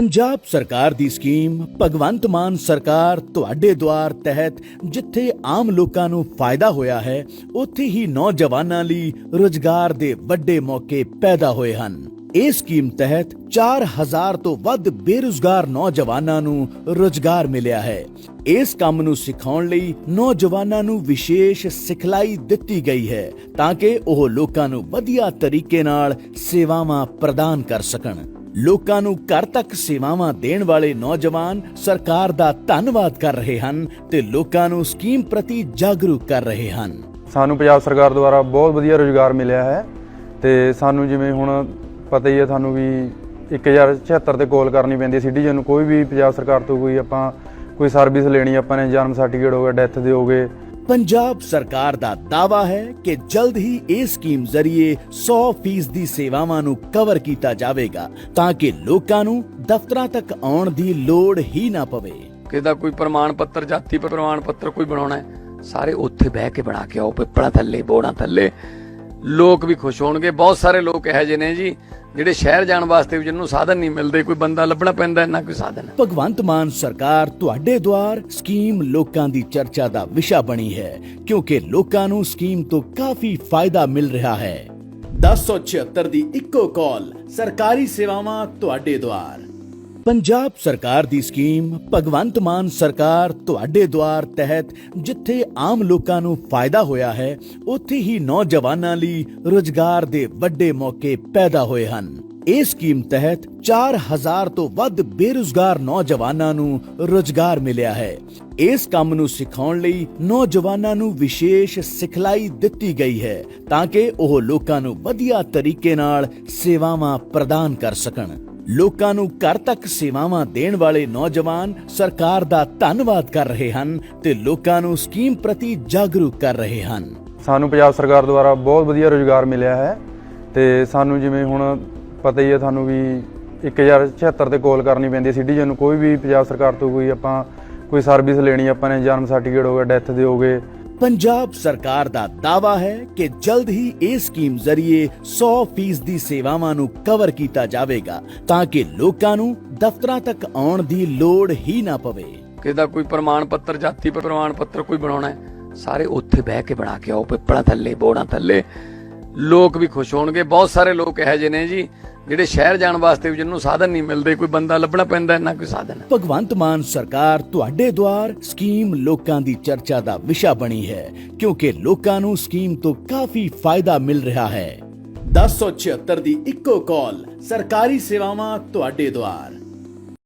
ਪੰਜਾਬ ਸਰਕਾਰ ਦੀ ਸਕੀਮ, ਭਗਵੰਤ ਮਾਨ ਸਰਕਾਰ ਤੁਹਾਡੇ ਦੁਆਰ ਤਹਿਤ ਜਿੱਥੇ ਆਮ ਲੋਕਾਂ ਨੂੰ ਫਾਇਦਾ ਹੋਇਆ ਹੈ, ਉੱਥੇ ਹੀ ਨੌਜਵਾਨਾਂ ਲਈ ਰੋਜ਼ਗਾਰ ਦੇ ਵੱਡੇ ਮੌਕੇ ਪੈਦਾ ਹੋਏ ਹਨ। ਇਸ ਸਕੀਮ ਤਹਿਤ 4000 ਤੋਂ ਵੱਧ ਬੇਰੁਜ਼ਗਾਰ ਨੌਜਵਾਨਾਂ ਨੂੰ ਰੋਜ਼ਗਾਰ ਮਿਲਿਆ ਹੈ। ਇਸ ਕੰਮ ਨੂੰ ਸਿਖਾਉਣ ਲਈ ਨੌਜਵਾਨਾਂ ਨੂੰ ਵਿਸ਼ੇਸ਼ ਸਿਖਲਾਈ ਦਿੱਤੀ ਗਈ ਹੈ ਤਾਂ ਕਿ ਉਹ ਲੋਕਾਂ ਨੂੰ ਵਧੀਆ ਤਰੀਕੇ ਨਾਲ ਸੇਵਾਵਾਂ ਪ੍ਰਦਾਨ ਕਰ ਸਕਣ। ਲੋਕਾਂ ਨੂੰ ਘਰ ਤੱਕ ਸੇਵਾਵਾਂ ਦੇਣ ਵਾਲੇ ਨੌਜਵਾਨ ਸਰਕਾਰ ਦਾ ਧੰਨਵਾਦ ਕਰ ਰਹੇ ਹਨ ਤੇ ਲੋਕਾਂ ਨੂੰ ਸਕੀਮ ਪ੍ਰਤੀ ਜਾਗਰੂਕ ਕਰ ਰਹੇ ਹਨ। ਸਾਨੂੰ ਪੰਜਾਬ ਸਰਕਾਰ ਦੁਆਰਾ ਬਹੁਤ ਵਧੀਆ ਰੋਜ਼ਗਾਰ ਮਿਲਿਆ ਹੈ ਤੇ ਸਾਨੂੰ ਜਿਵੇਂ ਹੁਣ ਪਤਾ ਹੀ ਹੈ ਤੁਹਾਨੂੰ ਵੀ 1076 ਤੇ ਕਾਲ ਕਰਨੀ ਪੈਂਦੀ ਹੈ ਸਿਟੀਜ਼ਨ ਨੂੰ ਕੋਈ ਵੀ ਪੰਜਾਬ ਸਰਕਾਰ ਤੋਂ ਕੋਈ ਆਪਾਂ ਕੋਈ ਸਰਵਿਸ ਲੈਣੀ ਆਪਾਂ ਨੇ ਜਨਮ ਸਰਟੀਫਿਕੇਟ ਹੋ ਗਿਆ ਡੈਥ ਦੇ ਹੋ ਗਏ। ਪੰਜਾਬ ਸਰਕਾਰ ਦਾ ਦਾਵਾ ਹੈ ਕਿ ਜਲਦ ਹੀ ਇਹ ਸਕੀਮ ਜ਼ਰੀਏ 100% ਦੀ ਸੇਵਾਵਾਂ ਨੂੰ ਕਵਰ ਕੀਤਾ ਜਾਵੇਗਾ ਤਾਂ ਕਿ ਲੋਕਾਂ ਨੂੰ ਦਫ਼ਤਰਾਂ ਤੱਕ ਆਉਣ ਦੀ ਲੋੜ ਹੀ ਨਾ ਪਵੇ। ਕਿਸੇ ਦਾ ਕੋਈ ਪ੍ਰਮਾਣ ਪੱਤਰ ਜਾਤੀ ਪ੍ਰਮਾਣ ਪੱਤਰ ਕੋਈ ਬਣਾਉਣਾ ਹੈ? ਸਾਰੇ ਉੱਥੇ ਬਹਿ ਕੇ ਬਣਾ ਕੇ ਆਓ ਪਿੱਪਲਾਂ ਥੱਲੇ ਬੋੜਾਂ ਥੱਲੇ। ਲੋਕ ਵੀ ਖੁਸ਼ ਹੋਣਗੇ ਬਹੁਤ ਸਾਰੇ ਲੋਕ ਇਹੋ ਜਿਹੇ ਨੇ ਜੀ। ਜਿਹੜੇ ਸ਼ਹਿਰ ਜਾਣ ਵਾਸਤੇ ਵੀ ਜਿਹਨੂੰ ਸਾਧਨ ਨਹੀਂ ਮਿਲਦੇ, ਕੋਈ ਬੰਦਾ ਲੱਭਣਾ ਪੈਂਦਾ ਨਾ ਕੋਈ ਸਾਧਨ ਭਗਵੰਤ ਮਾਨ ਸਰਕਾਰ ਤੁਹਾਡੇ ਦੁਆਰ ਸਕੀਮ ਲੋਕਾਂ ਦੀ ਚਰਚਾ ਦਾ ਵਿਸ਼ਾ ਬਣੀ ਹੈ, ਕਿਉਂਕਿ ਲੋਕਾਂ ਨੂੰ ਸਕੀਮ ਤੋਂ ਕਾਫੀ ਫਾਇਦਾ ਮਿਲ ਰਿਹਾ ਹੈ। 1076 ਦੀ ਇੱਕੋ ਕਾਲ, ਸਰਕਾਰੀ ਸੇਵਾਵਾਂ ਤੁਹਾਡੇ ਦੁਆਰ। ਪੰਜਾਬ ਸਰਕਾਰ ਦੀ ਸਕੀਮ, ਭਗਵੰਤ ਮਾਨ ਸਰਕਾਰ ਤੁਹਾਡੇ ਦੁਆਰ ਤਹਿਤ ਜਿੱਥੇ ਆਮ ਲੋਕਾਂ ਨੂੰ ਫਾਇਦਾ ਹੋਇਆ ਹੈ, ਉੱਥੇ ਹੀ ਨੌਜਵਾਨਾਂ ਲਈ ਰੋਜ਼ਗਾਰ ਦੇ ਵੱਡੇ ਮੌਕੇ ਪੈਦਾ ਹੋਏ ਹਨ। ਇਸ ਸਕੀਮ ਤਹਿਤ 4000 ਤੋਂ ਵੱਧ ਬੇਰੁਜ਼ਗਾਰ ਨੌਜਵਾਨਾਂ ਨੂੰ ਰੋਜ਼ਗਾਰ ਮਿਲਿਆ ਹੈ। ਇਸ ਕੰਮ ਨੂੰ ਸਿਖਾਉਣ ਲਈ ਨੌਜਵਾਨਾਂ ਨੂੰ ਵਿਸ਼ੇਸ਼ ਸਿਖਲਾਈ ਦਿੱਤੀ ਗਈ ਹੈ ਤਾਂ ਕਿ ਉਹ ਲੋਕਾਂ ਨੂੰ ਵਧੀਆ ਤਰੀਕੇ ਨਾਲ ਸੇਵਾਵਾਂ ਪ੍ਰਦਾਨ ਕਰ ਸਕਣ। ਲੋਕਾਂ ਨੂੰ ਘਰ ਤੱਕ ਸੇਵਾਵਾਂ ਦੇਣ ਵਾਲੇ ਨੌਜਵਾਨ ਸਰਕਾਰ ਦਾ ਧੰਨਵਾਦ ਕਰ ਰਹੇ ਹਨ ਤੇ ਲੋਕਾਂ ਨੂੰ ਸਕੀਮ ਪ੍ਰਤੀ ਜਾਗਰੂਕ ਕਰ ਰਹੇ ਹਨ। ਸਾਨੂੰ ਪੰਜਾਬ ਸਰਕਾਰ ਦੁਆਰਾ ਬਹੁਤ ਵਧੀਆ ਰੋਜ਼ਗਾਰ ਮਿਲਿਆ ਹੈ ਤੇ ਸਾਨੂੰ ਜਿਵੇਂ ਹੁਣ ਪਤਾ ਹੀ ਹੈ ਤੁਹਾਨੂੰ ਵੀ 1076 ਤੇ ਕਾਲ ਕਰਨੀ ਪੈਂਦੀ ਹੈ ਸਿਟੀਜ਼ਨ ਨੂੰ, ਕੋਈ ਵੀ ਪੰਜਾਬ ਸਰਕਾਰ ਤੋਂ ਕੋਈ ਆਪਾਂ ਕੋਈ ਸਰਵਿਸ ਲੈਣੀ, ਆਪਾਂ ਨੇ ਜਨਮ ਸਰਟੀਫਿਕੇਟ ਹੋ ਗਿਆ ਡੈਥ ਦੇ ਹੋ ਗਏ ਪੰਜਾਬ ਸਰਕਾਰ ਦਾ ਦਾਵਾ ਹੈ ਕਿ ਜਲਦ ਹੀ ਇਹ ਸਕੀਮ ਜ਼ਰੀਏ 100% ਦੀ ਸੇਵਾਵਾਂ ਨੂੰ ਕਵਰ ਕੀਤਾ ਜਾਵੇਗਾ ਤਾਂ ਕਿ ਲੋਕਾਂ ਨੂੰ ਦਫ਼ਤਰਾਂ ਤੱਕ ਆਉਣ ਦੀ ਲੋੜ ਹੀ ਨਾ ਪਵੇ। ਕਿਸੇ ਕੋਈ ਪ੍ਰਮਾਣ ਪੱਤਰ, ਜਾਤੀ ਪ੍ਰਮਾਣ ਪੱਤਰ ਕੋਈ ਬਣਾਉਣਾ ਹੈ? ਸਾਰੇ ਉੱਥੇ ਬਹਿ ਕੇ ਬਣਾ ਕੇ ਆਓ, ਪਿੱਪਲਾਂ ਥੱਲੇ, ਬੋੜਾਂ ਥੱਲੇ। ਲੋਕ ਵੀ ਖੁਸ਼ ਹੋਣਗੇ। ਬਹੁਤ ਸਾਰੇ ਲੋਕ ਇਹੋ ਜਿਹੇ ਨੇ ਜੀ, ਜਿਹੜੇ ਸ਼ਹਿਰ ਜਾਣ ਵਾਸਤੇ ਵੀ ਜਿਹਨੂੰ ਸਾਧਨ ਨਹੀਂ ਮਿਲਦੇ, ਕੋਈ ਬੰਦਾ ਲੱਭਣਾ ਪੈਂਦਾ, ਨਾ ਕੋਈ ਸਾਧਨ। ਭਗਵੰਤ ਮਾਨ ਸਰਕਾਰ ਤੁਹਾਡੇ ਦੁਆਰ ਸਕੀਮ ਲੋਕਾਂ ਦੀ ਚਰਚਾ ਦਾ ਵਿਸ਼ਾ ਬਣੀ ਹੈ, ਕਿਉਂਕਿ ਲੋਕਾਂ ਨੂੰ ਸਕੀਮ ਤੋਂ ਕਾਫੀ ਫਾਇਦਾ ਮਿਲ ਰਿਹਾ ਹੈ। 1076 ਦੀ ਇੱਕੋ ਕਾਲ, ਸਰਕਾਰੀ ਸੇਵਾਵਾਂ ਤੁਹਾਡੇ ਦੁਆਰ।